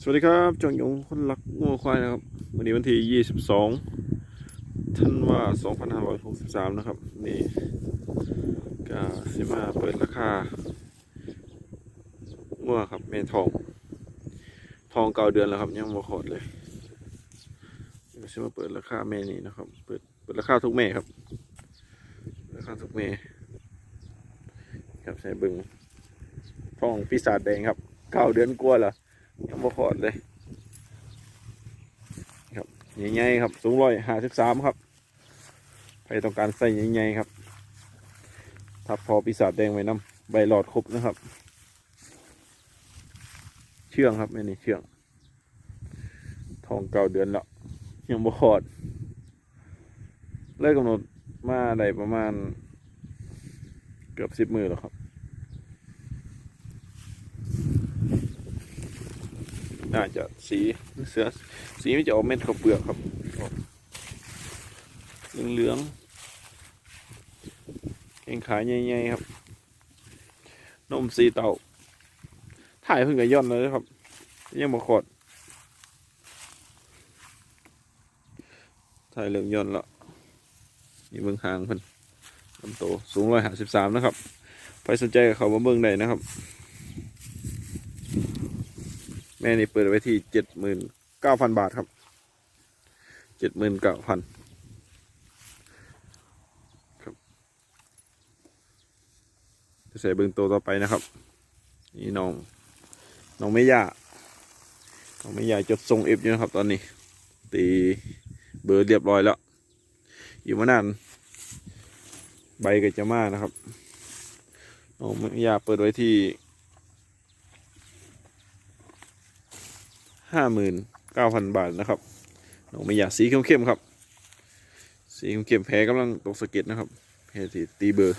สวัสดีครับจงยงคนรักงัวควายนะครับ วันนี้วันที่ 22ธันวา2563 นะครับ นี่ก็สิมาเปิดราคางัวครับแม่ทอง ทองเก่าเดือนแล้วครับ ยังบ่ขอดเลยกสิมาเปิดราคาแม่นี้นะครับ เปิดเปิดราคาทุกแม่ครับ ราคาทุกแม่ครับใส่บึงทองปีศาจแดงครับเก้าเดือนกลัวาแล้ว ยังบ่ขอดเลยครับใหญ่ๆครับ สูงร้อยห้าสิบสามครับใครต้องการใส่ใหญ่ๆครับทับพอปีศาจแดงไว้น้ำใบหลอดครบนะครับ เชื่องครับไม่นี่เชื่อง ทองเก่าเดือนแล้วยังบ่ขอดเลิกกำหนดมาได้ประมาณ เกือบสิบมือแล้วครับ น่าจะสีเสือสีไมันจะออกเม็ดข้าวเปลือกครับออกเหลืองๆแข้งขาใหญ่ๆครับนมสีเต่าถ่ายเพิ่งกับย่อนเลยครับ ยังบ่ขอดถ่ายเริ่มย่อนแล้วนี่เบื้องหางเพิ่นลำโตวสูงร้อยห้าสิบสามนะครับใครสนใจก็เขามาเบิ่งได้นะครับ ม่นี่เปิดไว้ที่เจ็ดหมื่นเก้าพันบาทครับเจ็ดหมื่นเก้าพันครับจะใส่เบิ้งตัวต่อไปนะครับ นี่น้องน้องไม่ยาน้องไม่ยาจดทรงเอฟอยู่นะครับ ตอนนี้ ตีเบอร์เรียบร้อยแล้ว อยู่มานานใบก็จะมานะครับน้องไม่ยาเปิดไว้ที่ ห้าหมื่นเก้าพันบาทนะครับน้องไม่อยากสีเข้มๆครับ สีเข้มๆแพ้กำลังตกสะเก็ดนะครับแพ้ที่ตีเบอร์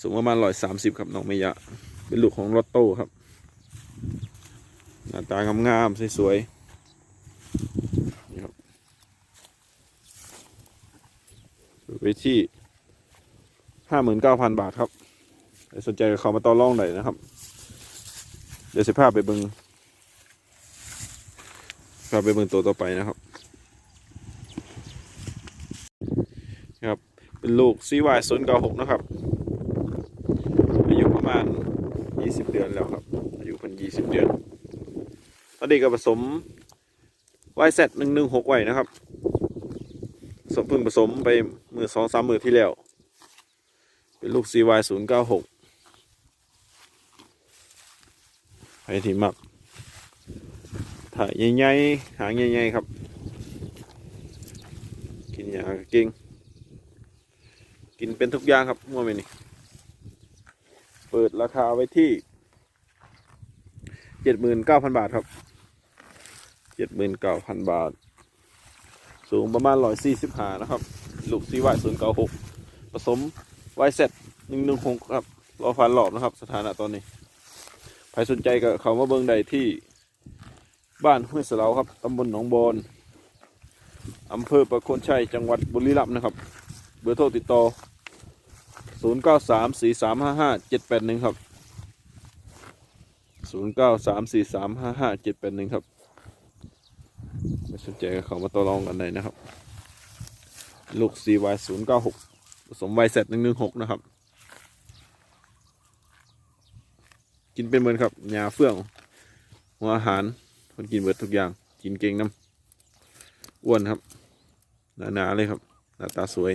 สูงประมาณร้อยสามสิบครับน้องไม่ยะ เป็นลูกของลอตโต้ครับ หน้าตางามๆสวยๆนี่ครับไว้ที่ห้าหมื่นเก้าพันบาทครับใครสนใจเข้ามาต่อรองหน่อยนะครับ ดี๋ยวสิพาไปเบิงพาไปเบิงตัวต่อไปนะครับครับ เป็นลูกซีวายโซนเก้าหกนะครับ อายุประมาณยี่สิบเดือนแล้วครับ อายุเพันยี่สิบเดือน ตอนนี้ก็ผสมวายเซตหนึ่งหนึ่งหกไว้นะครับผสมพิ่งผสมไปมือสองสามมือที่แล้ว เป็นลูก CY ศูนย์เก้าหก ไปที่มักถ่ายใหญ่ๆหางใหญ่ๆครับ กินยาก็เก่งกินเป็นทุกอย่างครับมั่วไปนี่เปิดราคาไว้ที่เจ็ดหมื่นเก้าพันบาทครับเจ็ดหมื่นเก้าพันบาท สูงประมาณร้อยสี่สิบห้านะครับ ลูกซีวายศูนย์เก้าหกผสมไวเซ็ตหนึ่งหนึ่งหกครับรอฟันหลอบนะครับ สถานะตอนนี้ ครสนใจก็เขามาเบิ่งได้ที่บ้านห้วยสลาครับตำบลหนองบอนอำเภอประโคนชัยจังหวัดบุรีรัมย์นะครับ เบอร์โทรติดต่อ 0 9 3 4 3 5 5 7 8 1 ครับ 0 9 3 4 3 5 5 7 8 1 ครับใครสนใจก็เขามาต่อรองกันได้นะครับ ลูก CY 0 9 6 ผสม YZ 116 นะครับ กินเป็นเหมือนครับยาเฟื่องหัวอาหารคนกินเบิดทุกอย่าง กินเก่งน้ำอ้วนครับหนาๆเลยครับหน้าตาสวย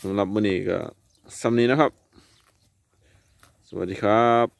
สำหรับวันนี้ก็สำนี้นะครับ สวัสดีครับ